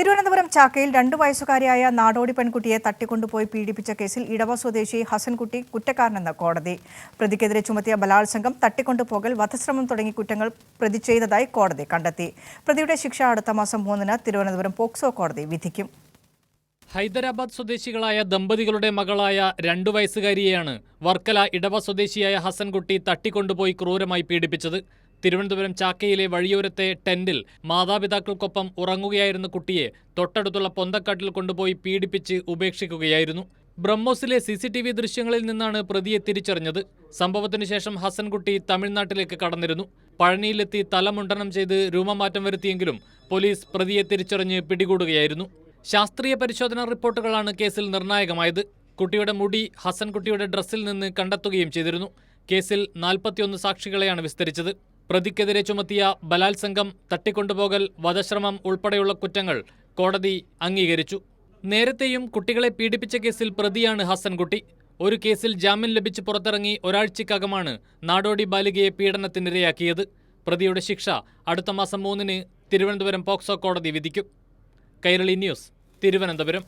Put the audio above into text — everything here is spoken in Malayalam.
തിരുവനന്തപുരം ചാക്കയിൽ രണ്ടു വയസ്സുകാരിയായ നാടോടി പെൺകുട്ടിയെ തട്ടിക്കൊണ്ടുപോയി പീഡിപ്പിച്ച കേസിൽ ഇടവ സ്വദേശി ഹസൻകുട്ടി കുറ്റക്കാരനെന്ന് കോടതി. പ്രതിക്കെതിരെ ചുമത്തിയ ബലാത്സംഗം തട്ടിക്കൊണ്ടുപോകൽ വധശ്രമം തുടങ്ങിയ കുറ്റങ്ങൾ പ്രതി ചെയ്തതായി കോടതി കണ്ടെത്തി. പ്രതിയുടെ ശിക്ഷ അടുത്ത മാസം മൂന്നിന് തിരുവനന്തപുരം പോക്സോ കോടതി വിധിക്കും. ഹൈദരാബാദ് സ്വദേശികളായ ദമ്പതികളുടെ മകളായ രണ്ടു വയസ്സുകാരിയെയാണ് വർക്കല ഇടവ സ്വദേശിയായ ഹസൻകുട്ടി തട്ടിക്കൊണ്ടുപോയി ക്രൂരമായി പീഡിപ്പിച്ചത്. തിരുവനന്തപുരം ചാക്കയിലെ വഴിയോരത്തെ ടെന്റിൽ മാതാപിതാക്കൾക്കൊപ്പം ഉറങ്ങുകയായിരുന്ന കുട്ടിയെ തൊട്ടടുത്തുള്ള പൊന്തക്കാട്ടിൽ കൊണ്ടുപോയി പീഡിപ്പിച്ച് ഉപേക്ഷിക്കുകയായിരുന്നു. ബ്രഹ്മോസിലെ സി സി ടി വി ദൃശ്യങ്ങളിൽ നിന്നാണ് പ്രതിയെ തിരിച്ചറിഞ്ഞത്. സംഭവത്തിനു ശേഷം ഹസൻകുട്ടി തമിഴ്നാട്ടിലേക്ക് കടന്നിരുന്നു. പഴനിയിലെത്തി തലമുണ്ടനം ചെയ്ത് രൂപമാറ്റം വരുത്തിയെങ്കിലും പോലീസ് പ്രതിയെ തിരിച്ചറിഞ്ഞ് പിടികൂടുകയായിരുന്നു. ശാസ്ത്രീയ പരിശോധനാ റിപ്പോർട്ടുകളാണ് കേസിൽ നിർണായകമായത്. കുട്ടിയുടെ മുടി ഹസൻകുട്ടിയുടെ ഡ്രസ്സിൽ നിന്ന് കണ്ടെത്തുകയും ചെയ്തിരുന്നു. കേസിൽ നാൽപ്പത്തിയൊന്ന് സാക്ഷികളെയാണ് വിസ്തരിച്ചത്. പ്രതിക്കെതിരെ ചുമത്തിയ ബലാത്സംഗം തട്ടിക്കൊണ്ടുപോകൽ വധശ്രമം ഉൾപ്പെടെയുള്ള കുറ്റങ്ങൾ കോടതി അംഗീകരിച്ചു. നേരത്തെയും കുട്ടികളെ പീഡിപ്പിച്ച കേസിൽ പ്രതിയാണ് ഹസൻകുട്ടി. ഒരു കേസിൽ ജാമ്യം ലഭിച്ച് പുറത്തിറങ്ങി ഒരാഴ്ചക്കകമാണ് നാടോടി ബാലികയെ പീഡനത്തിനിരയാക്കിയത്. പ്രതിയുടെ ശിക്ഷ അടുത്ത മാസം മൂന്നിന് തിരുവനന്തപുരം പോക്സോ കോടതി വിധിക്കും. കൈരളി ന്യൂസ് തിരുവനന്തപുരം.